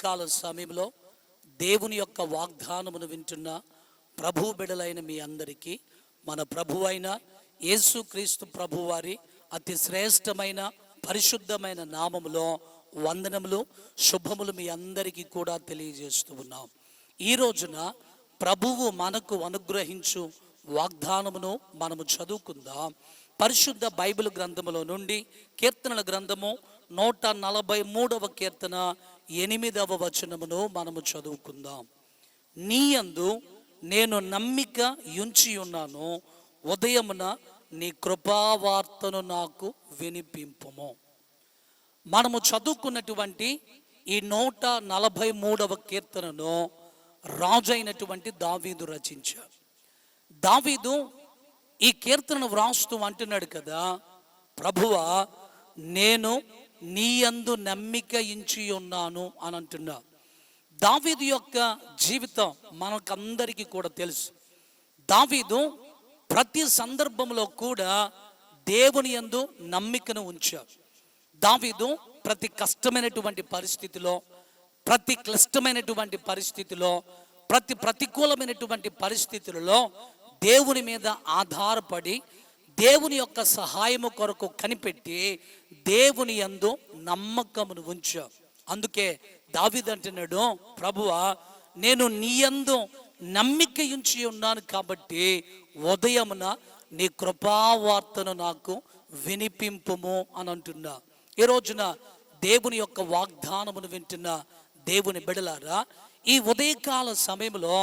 ఉదయకాల సమయంలో దేవుని యొక్క వాగ్దానమును వింటున్న ప్రభు బిడలైన మీ అందరికీ మన ప్రభు అయిన యేసుక్రీస్తు ప్రభువారి అతి శ్రేష్టమైన పరిశుద్ధమైన నామములో వందనములు శుభములు మీ అందరికీ కూడా తెలియజేస్తూ ఉన్నాం. ఈ రోజున ప్రభువు మనకు అనుగ్రహించు వాగ్దానమును మనము చదువుకుందాం. పరిశుద్ధ బైబిల్ గ్రంథములో నుండి కీర్తనల గ్రంథము నూట నలభై మూడవ కీర్తన ఎనిమిదవ వచనమును మనము చదువుకుందాం. నీయందు నేను నమ్మిక యుంచి ఉన్నాను ఉదయమున నీ కృపావార్తను నాకు వినిపింపుము. మనము చదువుకున్నటువంటి ఈ నూట నలభై మూడవ కీర్తనను రాజు అయినటువంటి దావీదు రచించాడు. దావీదు ఈ కీర్తనను వ్రాస్తూ అంటున్నాడు కదా ప్రభువా నేను నీ యందు నమ్మిక ఇంచి ఉన్నాను అని అంటున్నా. దావీదు యొక్క జీవితం మనకందరికీ కూడా తెలుసు. దావీదు ప్రతి సందర్భంలో కూడా దేవుని యందు నమ్మికను ఉంచాడు. దావీదు ప్రతి కష్టమైనటువంటి పరిస్థితిలో ప్రతి క్లిష్టమైనటువంటి పరిస్థితిలో ప్రతి ప్రతికూలమైనటువంటి పరిస్థితులలో దేవుని మీద ఆధారపడి దేవుని యొక్క సహాయము కొరకు కనిపెట్టి దేవుని యందు నమ్మకమును ఉంచు. అందుకే దావిదంటున్నాడు ప్రభువా నేను నీ యందు నమ్మిక ఉంచి ఉన్నాను కాబట్టి ఉదయమున నీ కృపావార్తను నాకు వినిపింపుము అని అంటున్నా. ఈ రోజున దేవుని యొక్క వాగ్దానమును వింటున్న దేవుని బిడలారా ఈ ఉదయకాల సమయంలో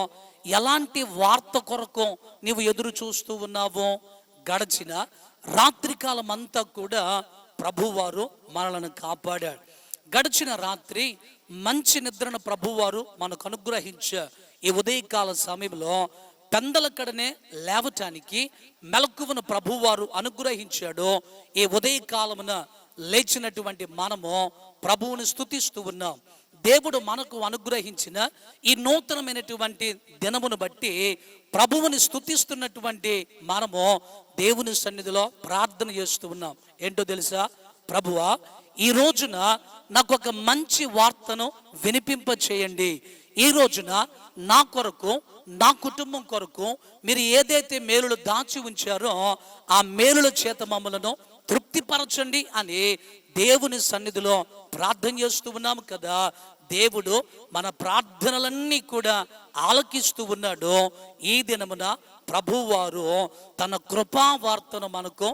ఎలాంటి వార్త కొరకు నీవు ఎదురు చూస్తూ ఉన్నావో? గడచిన రాత్రికాలం అంతా కూడా ప్రభువారు మనలను కాపాడాడు. గడిచిన రాత్రి మంచి నిద్రను ప్రభువారు మనకు అనుగ్రహించారు ఈ ఉదయకాల సమయంలో పెందలకడనే లేవటానికి మెలకువను ప్రభువారు అనుగ్రహించాడు. ఈ ఉదయకాలమున లేచినటువంటి మనము ప్రభువుని స్థుతిస్తూ ఉన్నాం. దేవుడు మనకు అనుగ్రహించిన ఈ నూతనమైనటువంటి దినమును బట్టి ప్రభువుని స్థుతిస్తున్నటువంటి మనము దేవుని సన్నిధిలో ప్రార్థన చేస్తూ ఉన్నాం. ఏంటో తెలుసా? ప్రభువా ఈ రోజున నాకు ఒక మంచి వార్తను వినిపింప చేయండి ఈ రోజున నా కొరకు నా కుటుంబం కొరకు మీరు ఏదైతే మేలులు దాచి ఉంచారో ఆ మేలుల చేత మమ్మలను తృప్తిపరచండి అని దేవుని సన్నిధిలో ప్రార్థన చేస్తూ ఉన్నాము కదా. దేవుడు మన ప్రార్థనలన్నీ కూడా ఆలకిస్తూ ఉన్నాడు. ఈ దినమున ప్రభువారు తన కృపా వార్తను మనకు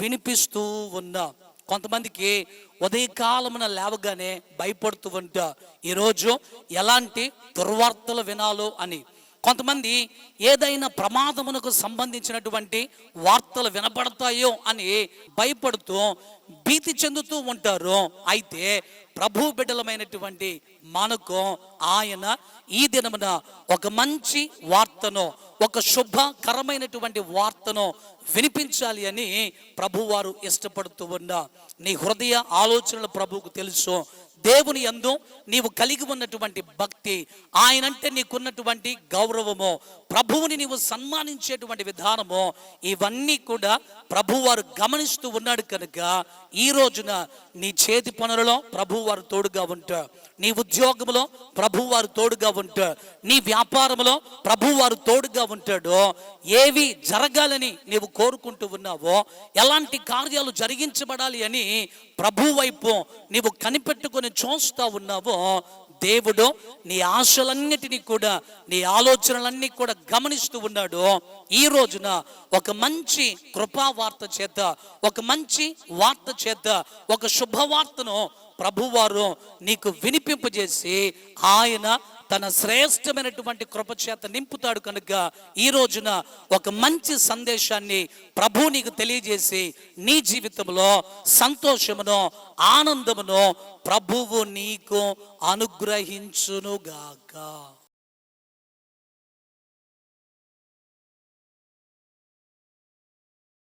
వినిపిస్తూ ఉన్నా. కొంతమందికి ఉదయకాలమున లేవగానే భయపడుతూ ఉంటా ఈరోజు ఎలాంటి దుర్వార్తలు వినాలో అని కొంతమంది ఏదైనా ప్రమాదమునకు సంబంధించినటువంటి వార్తలు వినపడతాయో అని భయపడుతూ భీతి చెందుతూ ఉంటారు. అయితే ప్రభు బిడ్డలమైనటువంటి మనకు ఆయన ఈ దినమున ఒక మంచి వార్తను ఒక శుభకరమైనటువంటి వార్తను వినిపించాలి అని ప్రభువారు ఇష్టపడుతూ ఉన్న నీ హృదయ ఆలోచనలు ప్రభువుకు తెలుసు. దేవుని యందు నీవు కలిగి ఉన్నటువంటి భక్తి ఆయనంటే నీకున్నటువంటి గౌరవము ప్రభువుని నీవు సన్మానించేటువంటి విధానము ఇవన్నీ కూడా ప్రభువారు గమనిస్తూ ఉన్నాడు కనుక ఈ రోజున నీ చేతి పనులలో ప్రభువారు తోడుగా ఉంటారు. నీ ఉద్యోగంలో ప్రభువారు తోడుగా ఉంటాడు నీ వ్యాపారంలో ప్రభువారు తోడుగా ఉంటాడు. ఏవి జరగాలని నీవు కోరుకుంటూ ఉన్నావో ఎలాంటి కార్యాలు జరిగించబడాలి అని ప్రభు వైపు నీవు కనిపెట్టుకొని చూస్తా ఉన్నావో దేవుడు నీ ఆశలన్నిటినీ కూడా నీ ఆలోచనలన్నీ కూడా గమనిస్తూ ఉన్నాడు. ఈ రోజున ఒక మంచి కృపా వార్త చేత ఒక మంచి వార్త చేత ఒక శుభవార్తను ప్రభువారు నీకు వినిపింపజేసి ఆయన తన శ్రేష్టమైనటువంటి కృప చేత నింపుతాడు కనుక ఈ రోజున ఒక మంచి సందేశాన్ని ప్రభు నీకు తెలియజేసి నీ జీవితంలో సంతోషమును ఆనందమును ప్రభువు నీకు అనుగ్రహించునుగాక.